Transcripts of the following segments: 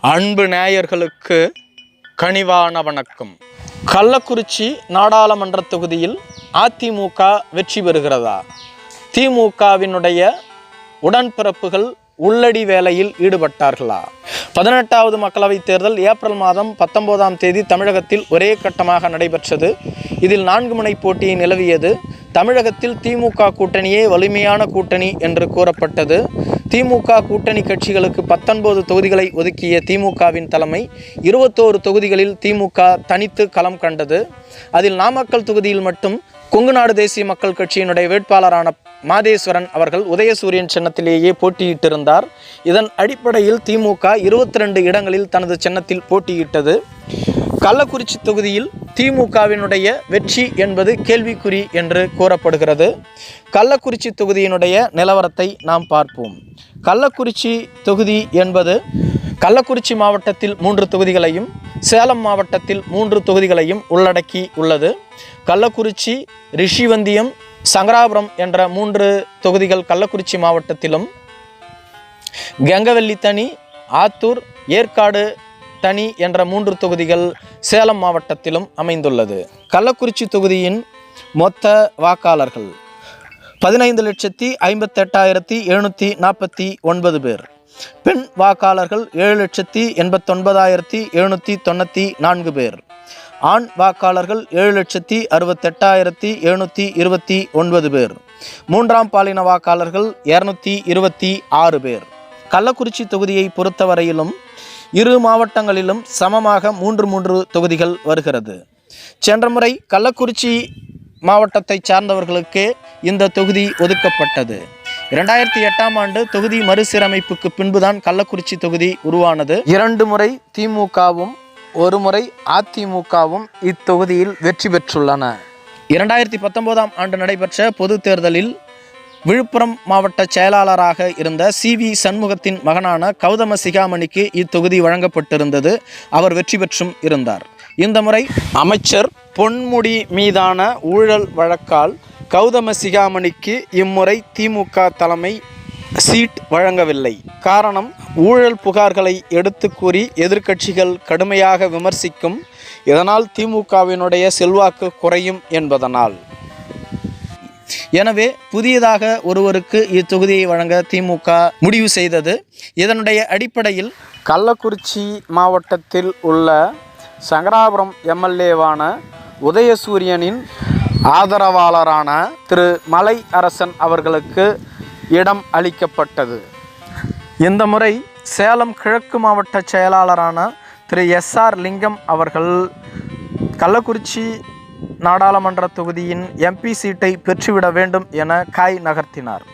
அன்பு நேயர்களுக்கு கனிவான வணக்கம். கள்ளக்குறிச்சி நாடாளுமன்ற தொகுதியில் அதிமுக வெற்றி பெறுகிறதா? திமுகவினுடைய உடன்பிறப்புகள் உள்ளடி வேலையில் ஈடுபட்டார்களா? பதினெட்டாவது மக்களவைத் தேர்தல் ஏப்ரல் மாதம் பத்தொன்பதாம் தேதி தமிழகத்தில் ஒரே கட்டமாக நடைபெற்றது. இதில் நான்கு முனை போட்டியை நிலவியது. தமிழகத்தில் திமுக கூட்டணியே வலிமையான கூட்டணி என்று கூறப்பட்டது. திமுக கூட்டணி கட்சிகளுக்கு பத்தொன்பது தொகுதிகளை ஒதுக்கிய திமுகவின் தலைமை இருபத்தோரு தொகுதிகளில் திமுக தனித்து களம் கண்டது. அதில் நாமக்கல் தொகுதியில் மட்டும் கொங்குநாடு தேசிய மக்கள் கட்சியினுடைய வேட்பாளரான மாதேஸ்வரன் அவர்கள் உதயசூரியன் சின்னத்திலேயே போட்டியிட்டிருந்தார். இதன் அடிப்படையில் திமுக இருபத்தி ரெண்டு இடங்களில் தனது சின்னத்தில் போட்டியிட்டது. கள்ளக்குறிச்சி தொகுதியில் திமுகவினுடைய வெற்றி என்பது கேள்விக்குறி என்று கூறப்படுகிறது. கள்ளக்குறிச்சி தொகுதியினுடைய நிலவரத்தை நாம் பார்ப்போம். கள்ளக்குறிச்சி தொகுதி என்பது கள்ளக்குறிச்சி மாவட்டத்தில் மூன்று தொகுதிகளையும் சேலம் மாவட்டத்தில் மூன்று தொகுதிகளையும் உள்ளடக்கி உள்ளது. கள்ளக்குறிச்சி ரிஷிவந்தியம் சங்கராபுரம் என்ற மூன்று தொகுதிகள் கள்ளக்குறிச்சி மாவட்டத்திலும் கெங்கவல்லி தனி ஆத்தூர் ஏற்காடு தனி என்ற மூன்று தொகுதிகள் சேலம் மாவட்டத்திலும் அமைந்துள்ளது. கள்ளக்குறிச்சி தொகுதியின் மொத்த வாக்காளர்கள் பதினைந்து லட்சத்தி ஐம்பத்தெட்டாயிரத்தி எழுநூற்றி நாற்பத்தி ஒன்பது பேர். பெண் வாக்காளர்கள் ஏழு லட்சத்தி எண்பத்தொன்பதாயிரத்தி எழுநூற்றி தொண்ணூற்றி நான்கு பேர். ஆண் வாக்காளர்கள் ஏழு லட்சத்தி அறுபத்தெட்டாயிரத்தி எழுநூற்றி இருபத்தி ஒன்பது பேர். மூன்றாம் பாலின வாக்காளர்கள் இரநூத்தி இருபத்தி ஆறு பேர். கள்ளக்குறிச்சி தொகுதியை பொறுத்தவரையிலும் இரு மாவட்டங்களிலும் சமமாக மூன்று மூன்று தொகுதிகள் வருகிறது. சென்ற முறை கள்ளக்குறிச்சி மாவட்டத்தை சார்ந்தவர்களுக்கு இந்த தொகுதி ஒதுக்கப்பட்டது. இரண்டாயிரத்தி எட்டாம் ஆண்டு தொகுதி மறுசீரமைப்புக்கு பின்புதான் கள்ளக்குறிச்சி தொகுதி உருவானது. இரண்டு முறை திமுகவும் ஒரு முறை அதிமுகவும் இத்தொகுதியில் வெற்றி பெற்றுள்ளன. இரண்டாயிரத்தி பத்தொன்பதாம் ஆண்டு நடைபெற்ற பொது தேர்தலில் விழுப்புரம் மாவட்ட செயலாளராக இருந்த சி வி சண்முகத்தின் மகனான கௌதம சிகாமணிக்கு இத்தொகுதி வழங்கப்பட்டிருந்தது. அவர் வெற்றி பெற்றும் இருந்தார். இந்த முறை அமைச்சர் பொன்முடி மீதான ஊழல் வழக்கால் கௌதம சிகாமணிக்கு இம்முறை திமுக தலைமை சீட் வழங்கவில்லை. காரணம் ஊழல் புகார்களை எடுத்து கூறி எதிர்க்கட்சிகள் கடுமையாக விமர்சிக்கும் இதனால் திமுகவினுடைய செல்வாக்கு குறையும் என்பதனால். எனவே புதியதாக ஒருவருக்கு இத்தொகுதியை வழங்க திமுக முடிவு செய்தது. இதனுடைய அடிப்படையில் கள்ளக்குறிச்சி மாவட்டத்தில் உள்ள சங்கராபுரம் எம்எல்ஏவான உதயசூரியனின் ஆதரவாளரான திரு. மலை அரசன் அவர்களுக்கு இடம் அளிக்கப்பட்டது. இந்த முறை சேலம் கிழக்கு மாவட்ட செயலாளரான திரு. எஸ். ஆர். லிங்கம் அவர்கள் கள்ளக்குறிச்சி நாடாளுமன்ற தொகுதியின் எம்பி சீட்டை பெற்றுவிட வேண்டும் என காய் நகர்த்தினார்.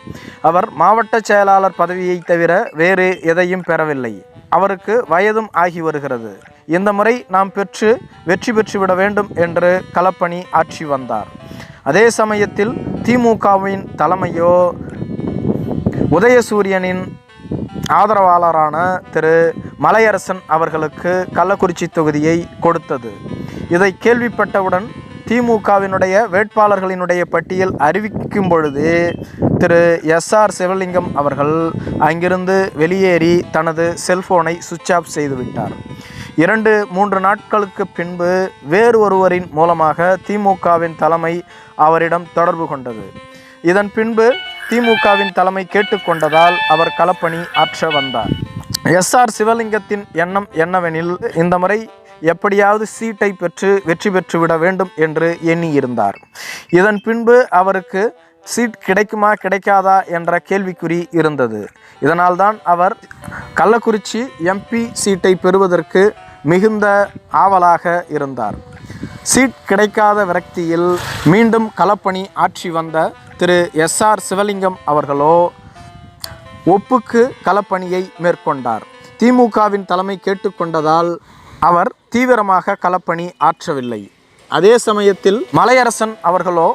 அவர் மாவட்ட செயலாளர் பதவியை தவிர வேறு எதையும் பெறவில்லை. அவருக்கு வயதும் ஆகி வருகிறது. இந்த முறை நாம் பெற்று வெற்றி பெற்றுவிட வேண்டும் என்று களப்பணி ஆட்சி வந்தார். அதே சமயத்தில் திமுகவின் தலைமையோ உதயசூரியனின் ஆதரவாளரான திரு. மலையரசன் அவர்களுக்கு கள்ளக்குறிச்சி தொகுதியை கொடுத்தது. இதை கேள்விப்பட்டவுடன் திமுகவினுடைய வேட்பாளர்களினுடைய பட்டியல் அறிவிக்கும் பொழுது திரு எஸ் ஆர் சிவலிங்கம் அவர்கள் அங்கிருந்து வெளியேறி தனது செல்போனை சுவிட்ச் ஆஃப் செய்துவிட்டார் இரண்டு மூன்று நாட்களுக்கு பின்பு வேறு ஒருவரின் மூலமாக திமுகவின் தலைமை அவரிடம் தொடர்பு கொண்டது. இதன் பின்பு திமுகவின் தலைமை கேட்டுக்கொண்டதால் அவர் களப்பணி ஆற்ற வந்தார். எஸ் ஆர் சிவலிங்கத்தின் எண்ணம் என்னவெனில் இந்த முறை எப்படியாவது சீட்டை பெற்று வெற்றி பெற்றுவிட வேண்டும் என்று எண்ணியிருந்தார். இதன் பின்பு அவருக்கு சீட் கிடைக்குமா கிடைக்காதா என்ற கேள்விக்குறி இருந்தது. இதனால்தான் அவர் கள்ளக்குறிச்சி எம்பி சீட்டை பெறுவதற்கு மிகுந்த ஆவலாக இருந்தார். சீட் கிடைக்காத விரக்தியில் மீண்டும் களப்பணி ஆற்றி வந்த திரு எஸ் ஆர் சிவலிங்கம் அவர்களோ ஒப்புக்கு களப்பணியை மேற்கொண்டார். திமுகவின் தலைமை கேட்டுக்கொண்டதால் அவர் தீவிரமாக களப்பணி ஆற்றவில்லை. அதே சமயத்தில் மலையரசன் அவர்களோ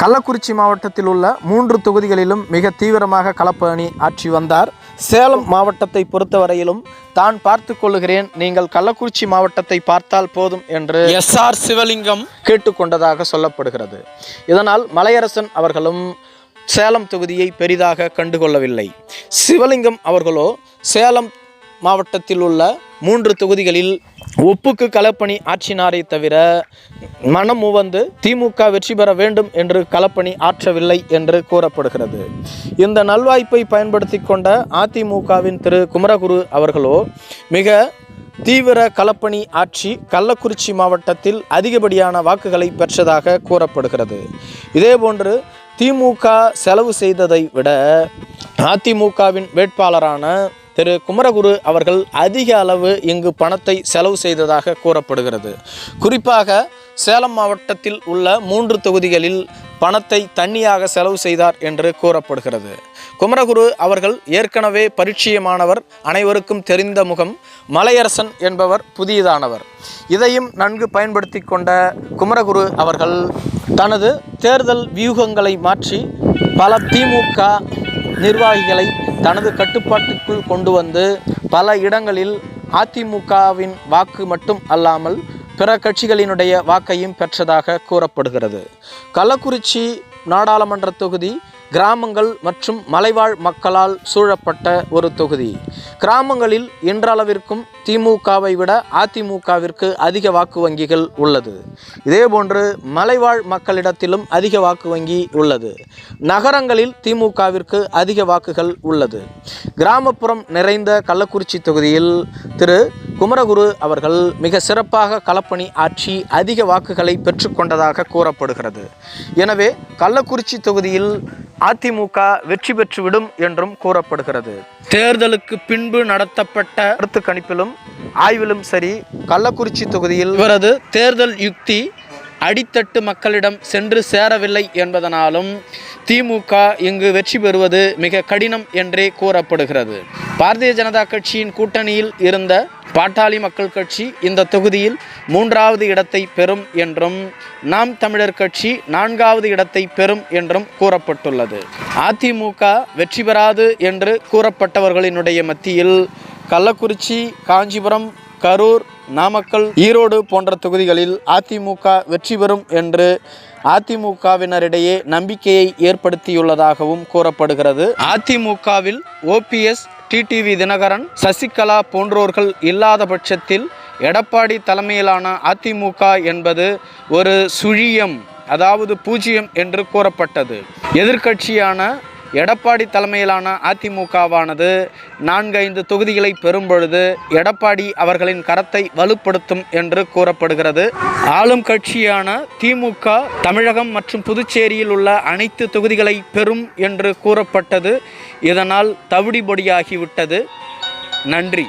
கள்ளக்குறிச்சி மாவட்டத்தில் உள்ள மூன்று தொகுதிகளிலும் மிக தீவிரமாக களப்பணி ஆற்றி வந்தார். சேலம் மாவட்டத்தை பொறுத்தவரையிலும் தான் பார்த்து கொள்ளுகிறேன் நீங்கள் கள்ளக்குறிச்சி மாவட்டத்தை பார்த்தால் போதும் என்று எஸ் ஆர் சிவலிங்கம் கேட்டுக்கொண்டதாக சொல்லப்படுகிறது. இதனால் மலையரசன் அவர்களும் சேலம் தொகுதியை பெரிதாக கண்டுகொள்ளவில்லை. சிவலிங்கம் அவர்களோ சேலம் மாவட்டத்தில் உள்ள மூன்று தொகுதிகளில் ஒப்புக்கு களப்பணி ஆற்றினாரை தவிர மனம் உவந்து திமுக வெற்றி பெற வேண்டும் என்று களப்பணி ஆற்றவில்லை என்று கூறப்படுகிறது. இந்த நல்வாய்ப்பை பயன்படுத்தி கொண்ட அதிமுகவின் திரு குமரகுரு அவர்களோ மிக தீவிர களப்பணி ஆட்சி கள்ளக்குறிச்சி மாவட்டத்தில் அதிகப்படியான வாக்குகளை பெற்றதாக கூறப்படுகிறது. இதேபோன்று திமுக செலவு செய்ததை விட அதிமுகவின் வேட்பாளரான திரு குமரகுரு அவர்கள் அதிக அளவு இங்கு பணத்தை செலவு செய்ததாக கூறப்படுகிறது. குறிப்பாக சேலம் மாவட்டத்தில் உள்ள மூன்று தொகுதிகளில் பணத்தை தண்ணியாக செலவு செய்தார் என்று கூறப்படுகிறது. குமரகுரு அவர்கள் ஏற்கனவே பரிச்சயமானவர் அனைவருக்கும் தெரிந்த முகம் மலையரசன் என்பவர் புதியதானவர். இதையும் நன்கு பயன்படுத்தி கொண்ட குமரகுரு அவர்கள் தனது தேர்தல் வியூகங்களை மாற்றி பல திமுக நிர்வாகிகளை தனது கட்டுப்பாட்டுக்குள் கொண்டு வந்து பல இடங்களில் அதிமுகவின் வாக்கு மட்டும் அல்லாமல் பிற கட்சிகளினுடைய வாக்கையும் பெற்றதாக கூறப்படுகிறது. கள்ளக்குறிச்சி நாடாளுமன்ற தொகுதி கிராமங்கள் மற்றும் மலைவாழ் மக்களால் சூழப்பட்ட ஒரு தொகுதி. கிராமங்களில் இன்றளவிற்கும் திமுகவை விட அதிமுகவிற்கு அதிக வாக்கு வங்கிகள் உள்ளது. இதேபோன்று மலைவாழ் மக்களிடத்திலும் அதிக வாக்கு வங்கி உள்ளது. நகரங்களில் திமுகவிற்கு அதிக வாக்குகள் உள்ளது. கிராமப்புறம் நிறைந்த கள்ளக்குறிச்சி தொகுதியில் திரு குமரகுரு அவர்கள் மிக சிறப்பாக களப்பணி ஆற்றி அதிக வாக்குகளை பெற்றுக்கொண்டதாக கூறப்படுகிறது. எனவே கள்ளக்குறிச்சி தொகுதியில் அதிமுக வெற்றி பெற்றுவிடும் என்றும் கூறப்படுகிறது. தேர்தலுக்கு பின்பு நடத்தப்பட்ட கருத்து கணிப்பிலும் ஆய்விலும் சரி கள்ளக்குறிச்சி தொகுதியில் இவரது தேர்தல் யுக்தி அடித்தட்டு மக்களிடம் சென்று சேரவில்லை என்பதனாலும் திமுக இங்கு வெற்றி பெறுவது மிக கடினம் என்றே கூறப்படுகிறது. பாரதிய ஜனதா கட்சியின் கூட்டணியில் இருந்த பாட்டாளி மக்கள் கட்சி இந்த தொகுதியில் மூன்றாவது இடத்தை பெறும் என்றும் நாம் தமிழர் கட்சி நான்காவது இடத்தை பெறும் என்றும் கூறப்பட்டுள்ளது. அதிமுக வெற்றி பெறாது என்று கூறப்பட்டவர்களினுடைய மத்தியில் கள்ளக்குறிச்சி காஞ்சிபுரம் கரூர் நாமக்கல் ஈரோடு போன்ற தொகுதிகளில் அதிமுக வெற்றி பெறும் என்று அதிமுகவினரிடையே நம்பிக்கையை ஏற்படுத்தியுள்ளதாகவும் கூறப்படுகிறது. அதிமுகவில் ஓபிஎஸ் டிடிவி தினகரன் சசிகலா போன்றோர்கள் இல்லாத பட்சத்தில் எடப்பாடி தலைமையிலான அதிமுக என்பது ஒரு சுழியம் அதாவது பூஜ்ஜியம் என்று கூறப்பட்டது. எதிர்க்கட்சியான எடப்பாடி தலைமையிலான அதிமுகவானது நான்கைந்து தொகுதிகளை பெறும் பொழுது எடப்பாடி அவர்களின் கரத்தை வலுப்படுத்தும் என்று கூறப்படுகிறது. ஆளும் கட்சியான திமுக தமிழகம் மற்றும் புதுச்சேரியில் உள்ள அனைத்து தொகுதிகளை பெறும் என்று கூறப்பட்டது. இதனால் தவிடுபொடியாகிவிட்டது. நன்றி.